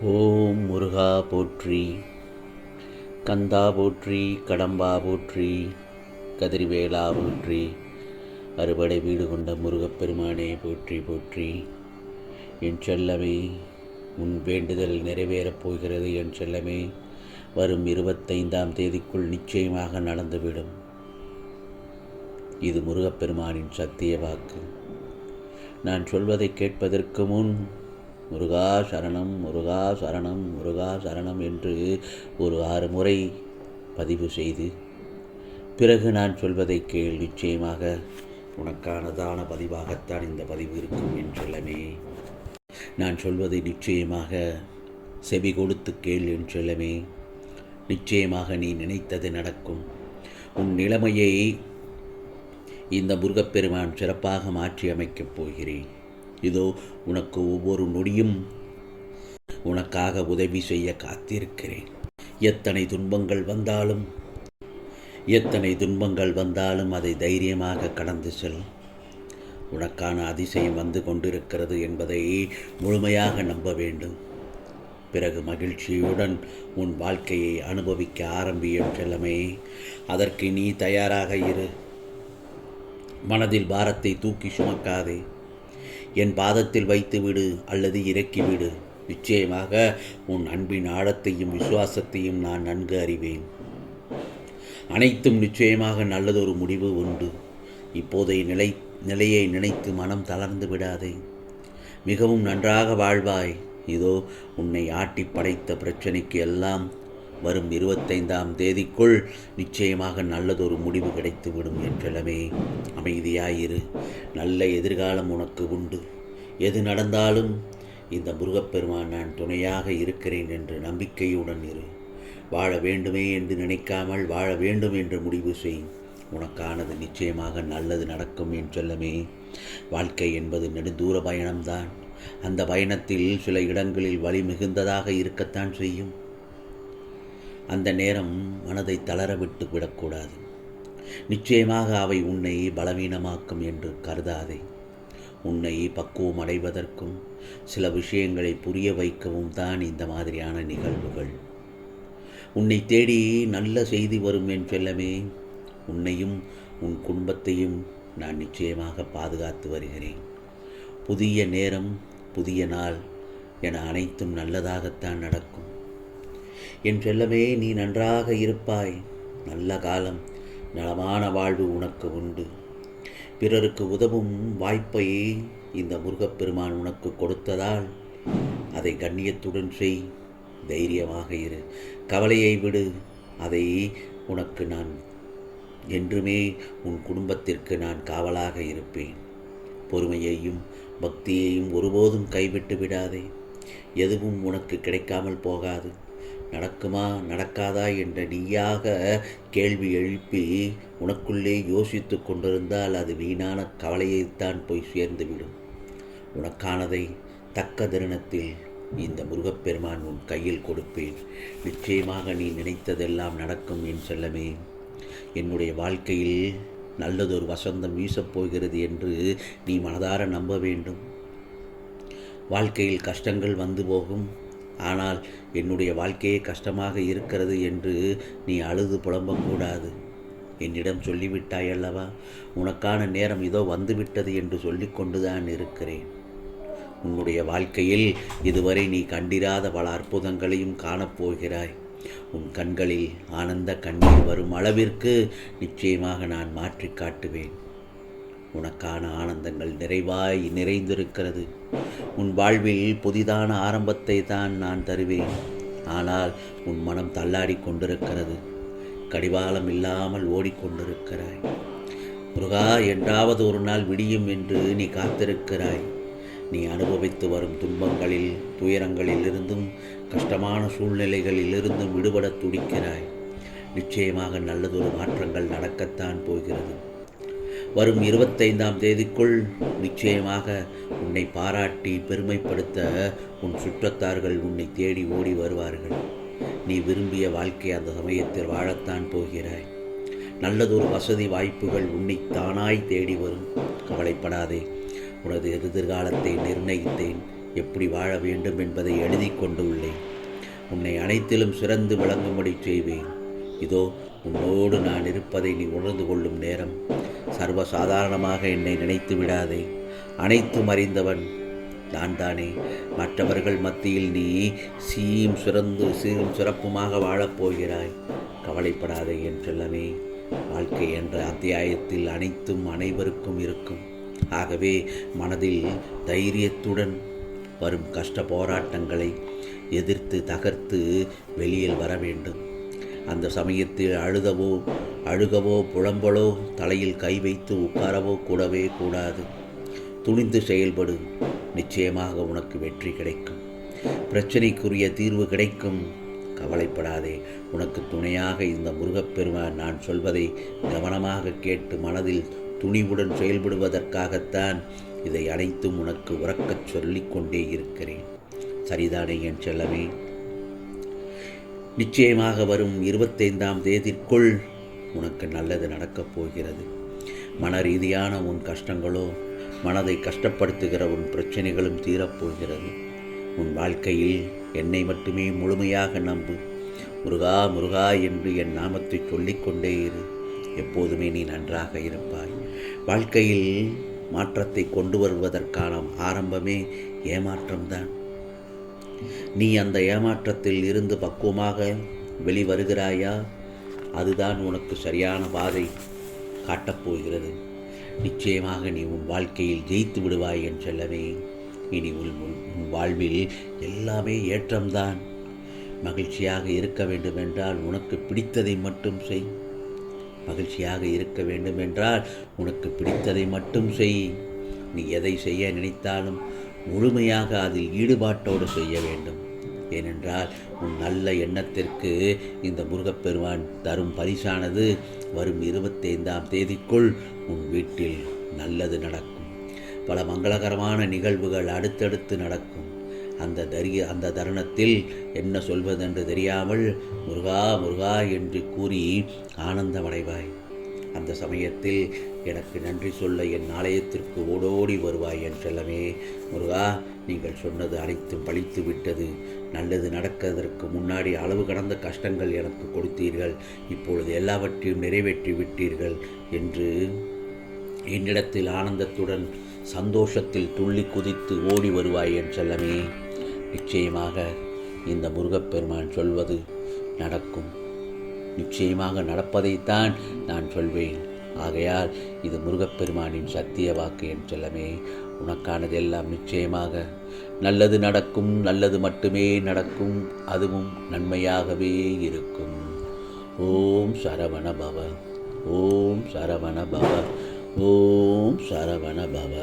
ஓம் முருகா போற்றி கந்தா போற்றி கடம்பா போற்றி கதிர்வேலா போற்றி அறுபடை வீடு கொண்ட முருகப்பெருமானே போற்றி போற்றி. என் செல்லமே உன் வேண்டுதல் நிறைவேறப் போகிறது என் செல்லமே. வரும் இருபத்தைந்தாம் தேதிக்குள் நிச்சயமாக நடந்துவிடும். இது முருகப்பெருமானின் சத்திய வாக்கு. நான் சொல்வதை கேட்பதற்கு முன் முருகா சரணம் முருகா சரணம் முருகா சரணம் என்று ஒரு ஆறு முறை பதிவு செய்து பிறகு நான் சொல்வதை கேள் நிச்சயமாக. உனக்கானதான பதிவாகத்தான் இந்த பதிவு இருக்கும் என் நான் சொல்வதை நிச்சயமாக செவி கொடுத்து கேள் என் நிச்சயமாக நீ நினைத்தது நடக்கும். உன் நிலைமையை இந்த முருகப்பெருமான் சிறப்பாக மாற்றி அமைக்கப் போகிறேன். இதோ உனக்கு ஒவ்வொரு நொடியும் உனக்காக உதவி செய்ய காத்திருக்கிறேன். எத்தனை துன்பங்கள் வந்தாலும் எத்தனை துன்பங்கள் வந்தாலும் அதை தைரியமாக கடந்து செல். உனக்கான அதிசயம் வந்து கொண்டிருக்கிறது என்பதை முழுமையாக நம்ப வேண்டும். பிறகு மகிழ்ச்சியுடன் உன் வாழ்க்கையை அனுபவிக்க ஆரம்பியும் செல்லமே. அதற்கு நீ தயாராக இரு. மனதில் பாரத்தை தூக்கி சுமக்காதே. என் பாதத்தில் வைத்து விடு அல்லது இறக்கி விடு நிச்சயமாக உன் அன்பின் ஆழத்தையும் விசுவாசத்தையும் நான் நன்கு அறிவேன். அனைத்தும் நிச்சயமாக நல்லதொரு முடிவு உண்டு. இப்போதைய நிலை நிலையை நினைத்து மனம் தளர்ந்து விடாதே. மிகவும் நன்றாக வாழ்வாய். இதோ உன்னை ஆட்டி படைத்த பிரச்சனைக்கு எல்லாம் வரும் இருபத்தைந்தாம் தேதிக்குள் நிச்சயமாக நல்லதொரு முடிவு கிடைத்துவிடும் என்றெல்லாமே அமைதியாயிரு. நல்ல எதிர்காலம் உனக்கு உண்டு. எது நடந்தாலும் இந்த முருகப்பெருமான் நான் துணையாக இருக்கிறேன் என்று நம்பிக்கையுடன் இரு. வாழ வேண்டுமே என்று நினைக்காமல் வாழ வேண்டும் என்று முடிவு செய். உனக்கானது நிச்சயமாக நல்லது நடக்கும் என்றெல்லமே. வாழ்க்கை என்பது நெடுந்தூர பயணம்தான். அந்த பயணத்தில் சில இடங்களில் வழி மிகுந்ததாக இருக்கத்தான் செய்யும். அந்த நேரம் மனதை தளர விட்டு விடக்கூடாது. நிச்சயமாக அவை உன்னை பலவீனமாக்கும் என்று கருதாதே. உன்னை பக்குவம் அடைவதற்கும் சில விஷயங்களை புரிய வைக்கவும் தான் இந்த மாதிரியான நிகழ்வுகள். உன்னை தேடி நல்ல செய்தி வரும் என் செல்லமே உன்னையும் உன் குடும்பத்தையும் நான் நிச்சயமாக பாதுகாத்து வருகிறேன். புதிய நேரம் புதிய நாள் என அனைத்தும் நல்லதாகத்தான் நடக்கும். என் செல்லமே நீ நன்றாக இருப்பாய். நல்ல காலம் நலமான வாழ்வு உனக்கு உண்டு. பிறருக்கு உதவும் வாய்ப்பை இந்த முருகப்பெருமான் உனக்கு கொடுத்ததால் அதை கண்ணியத்துடன் செய். தைரியமாக இரு. கவலையை விடு. அதை உனக்கு நான் என்றுமே உன் குடும்பத்திற்கு நான் காவலாக இருப்பேன். பொறுமையையும் பக்தியையும் ஒருபோதும் கைவிட்டு விடாதே. எதுவும் உனக்கு கிடைக்காமல் போகாது. நடக்குமா நடக்காதா என்ற நீயாக கேள்வி எழுப்பி உனக்குள்ளே யோசித்து கொண்டிருந்தால் அது வீணான கவலையைத்தான் போய் சேர்ந்துவிடும். உனக்கானதை தக்க தருணத்தில் இந்த முருகப்பெருமான் உன் கையில் கொடுப்பேன். நிச்சயமாக நீ நினைத்ததெல்லாம் நடக்கும் என் செல்லமே. என்னுடைய வாழ்க்கையில் நல்லதொரு வசந்தம் வீசப்போகிறது என்று நீ மனதார நம்ப வேண்டும். வாழ்க்கையில் கஷ்டங்கள் வந்து போகும். ஆனால் என்னுடைய வாழ்க்கையே கஷ்டமாக இருக்கிறது என்று நீ அழுது புலம்பக்கூடாது. என்னிடம் சொல்லிவிட்டாய் அல்லவா உனக்கான நேரம் இதோ வந்துவிட்டது என்று சொல்லிக்கொண்டுதான் இருக்கிறேன். உன்னுடைய வாழ்க்கையில் இதுவரை நீ கண்டிராத பல அற்புதங்களையும் காணப்போகிறாய் உன் கண்களில் ஆனந்த கண்ணீர் வரும் அளவிற்கு நிச்சயமாக நான் மாற்றி காட்டுவேன். உனக்கான ஆனந்தங்கள் நிறைவாய் நிறைந்திருக்கிறது. உன் வாழ்வில் புதிதான ஆரம்பத்தை தான் நான் தருவேன். ஆனால் உன் மனம் தள்ளாடி கொண்டிருக்கிறது. கடிவாளம் இல்லாமல் ஓடிக்கொண்டிருக்கிறாய். முருகா என்றாவது ஒரு நாள் விடியும் என்று நீ காத்திருக்கிறாய். நீ அனுபவித்து வரும் துன்பங்களில் துயரங்களிலிருந்தும் கஷ்டமான சூழ்நிலைகளிலிருந்தும் விடுபட துடிக்கிறாய். நிச்சயமாக நல்லதொரு மாற்றங்கள் நடக்கத்தான் போகிறது. வரும் இருபத்தைந்தாம் தேதிக்குள் நிச்சயமாக உன்னை பாராட்டி பெருமைப்படுத்த உன் சுற்றத்தார்கள் உன்னை தேடி ஓடி வருவார்கள். நீ விரும்பிய வாழ்க்கை அந்த சமயத்தில் வாழத்தான் போகிறாய். நல்லதொரு வசதி வாய்ப்புகள் உன்னை தானாய் தேடி வரும். கவலைப்படாதே. உனது எதிர்காலத்தை நிர்ணயித்தேன். எப்படி வாழ வேண்டும் என்பதை எழுதி கொண்டு உள்ளேன். உன்னை அனைத்திலும் சிறந்து விளங்கும்படி செய்வேன். இதோ உன்னோடு நான் இருப்பதை நீ உணர்ந்து கொள்ளும் நேரம். சர்வ சாதாரணமாக என்னை நினைத்து விடாதே. அனைத்தும் அறிந்தவன் நான் தானே. மற்றவர்கள் மத்தியில் நீ சீயும் சிறந்து சீரும் சிறப்புமாக வாழப்போகிறாய் கவலைப்படாதே என் செல்லமே. வாழ்க்கை என்ற அத்தியாயத்தில் அனைத்தும் அனைவருக்கும் இருக்கும். ஆகவே மனதில் தைரியத்துடன் வரும் கஷ்ட போராட்டங்களை எதிர்த்து தகர்த்து வெளியில் வர வேண்டும். அந்த சமயத்தில் அழுதவோ அழுகவோ புலம்பலோ தலையில் கை வைத்து உட்காரவோ கூடவே கூடாது. துணிந்து செயல்படு. நிச்சயமாக உனக்கு வெற்றி கிடைக்கும். பிரச்சனைக்குரிய தீர்வு கிடைக்கும். கவலைப்படாதே. உனக்கு துணையாக இந்த முருகப்பெருமான் நான் சொல்வதை கவனமாக கேட்டு மனதில் துணிவுடன் செயல்படுவதற்காகத்தான் இதை அனைத்தும் உனக்கு உறக்கச் சொல்லிக்கொண்டே இருக்கிறேன். சரிதானே என் செல்லமே? நிச்சயமாக வரும் இருபத்தைந்தாம் தேதிக்குள் உனக்கு நல்லது நடக்கப் போகிறது. மன ரீதியான உன் கஷ்டங்களோ மனதை கஷ்டப்படுத்துகிற உன் பிரச்சனைகளும் தீரப்போகிறது உன் வாழ்க்கையில் என்னை மட்டுமே முழுமையாக நம்பு. முருகா முருகா என்று என் நாமத்தை சொல்லிக்கொண்டே இரு. எப்போதுமே நீ நன்றாக இருப்பாய். வாழ்க்கையில் மாற்றத்தை கொண்டு வருவதற்கான ஆரம்பமே ஏமாற்றம்தான். நீ அந்த ஏமாற்றத்தில் இருந்து பக்குவமாக வெளிவருகிறாயா? அதுதான் உனக்கு சரியான பாதை காட்டப்போகிறது. நிச்சயமாக நீ உன் வாழ்க்கையில் ஜெயித்து விடுவாய் என் செல்லவே இனி உன் உன் வாழ்வில் எல்லாமே ஏற்றம்தான். மகிழ்ச்சியாக இருக்க வேண்டுமென்றால் உனக்கு பிடித்ததை மட்டும் செய். மகிழ்ச்சியாக இருக்க வேண்டுமென்றால் உனக்கு பிடித்ததை மட்டும் செய். நீ எதை செய்ய நினைத்தாலும் முழுமையாக அதில் ஈடுபாட்டோடு செய்ய வேண்டும். ஏனென்றால் உன் நல்ல எண்ணத்திற்கு இந்த முருகப்பெருமான் தரும் பரிசானது வரும் இருபத்தைந்தாம் தேதிக்குள் உன் வீட்டில் நல்லது நடக்கும். பல மங்களகரமான நிகழ்வுகள் அடுத்தடுத்து நடக்கும். அந்த தரிய அந்த தருணத்தில் என்ன சொல்வதென்று தெரியாமல் முருகா முருகா என்று கூறி ஆனந்தமடைவாய். அந்த சமயத்தில் எனக்கு நன்றி சொல்ல என் ஆலயத்திற்கு ஓடோடி வருவாய் என் செல்லமே முருகா நீங்கள் சொன்னது அனைத்தும் பழித்து விட்டது. நல்லது நடக்கிறதற்கு முன்னாடி அளவு கடந்த கஷ்டங்கள் எனக்கு கொடுத்தீர்கள். இப்பொழுது எல்லாவற்றையும் நிறைவேற்றி விட்டீர்கள் என்று என்னிடத்தில் ஆனந்தத்துடன் சந்தோஷத்தில் துள்ளி குதித்து ஓடி வருவாய் என் செல்லமே நிச்சயமாக இந்த முருகப்பெருமான் சொல்வது நடக்கும். நிச்சயமாக நடப்பதைத்தான் நான் சொல்வேன். ஆகையால் இது முருகப்பெருமானின் சத்திய வாக்கு என் செல்லமே. உனக்கானதெல்லாம் நிச்சயமாக. நல்லது நடக்கும் நல்லது மட்டுமே நடக்கும் அதுவும் நன்மையாகவே இருக்கும். ஓம் சரவண பவ ஓம் சரவண பவ ஓம் சரவண பவ